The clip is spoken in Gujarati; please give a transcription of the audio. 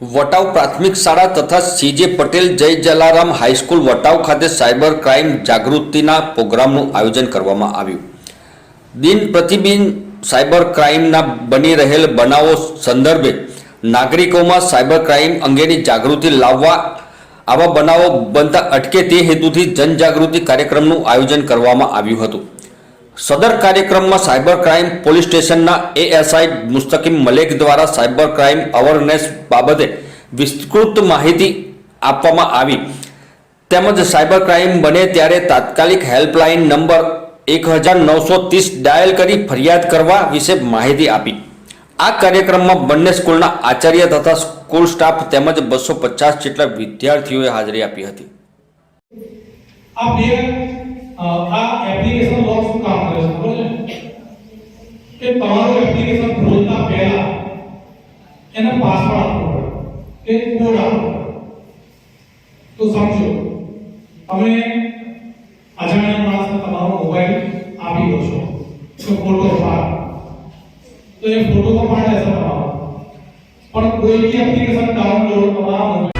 વટાવ પ્રાથમિક શાળા તથા સીજે પટેલ જય જલારામ હાઈસ્કૂલ વટાવ ખાતે સાયબર ક્રાઇમ જાગૃતિના પ્રોગ્રામનું આયોજન કરવામાં આવ્યું. દિન પ્રતિબિંબ સાયબર ક્રાઇમના બની રહેલ બનાવો સંદર્ભે નાગરિકોમાં સાયબર ક્રાઇમ અંગેની જાગૃતિ લાવવા આવા બનાવો બનતા અટકે તે હેતુથી જનજાગૃતિ કાર્યક્રમનું આયોજન કરવામાં આવ્યું હતું. સદર કાર્યક્રમમાં સાયબર ક્રાઇમ પોલીસ સ્ટેશનના એએસઆઈ મુસ્તકીમ મલેક દ્વારા સાયબર ક્રાઇમ અવેરનેસ બાબતે વિસ્તૃત માહિતી આપવામાં આવી. તેમજ સાયબર ક્રાઇમ બને ત્યારે તાત્કાલિક હેલ્પલાઇન નંબર એક હજાર નવસો ત્રીસ ડાયલ કરી ફરિયાદ કરવા વિશે માહિતી આપી. આ કાર્યક્રમમાં બંને સ્કૂલના આચાર્ય તથા સ્કૂલ સ્ટાફ તેમજ બસો પચાસ જેટલા વિદ્યાર્થીઓએ હાજરી આપી હતી. કે તમારું એપ્લિકેશન ખોલતા પહેલા એને પાસવર્ડ આપવો પડે કે કોડ આપવો પડે તો સમજો તમે અજાણ્યા માણસને તમારો મોબાઈલ આપી દો છો તો ફોટો પાડ તો એ ફોટો તો પાડે છે તમારો પણ કોઈ બી એપ્લિકેશન ડાઉનલોડ તમારા mobile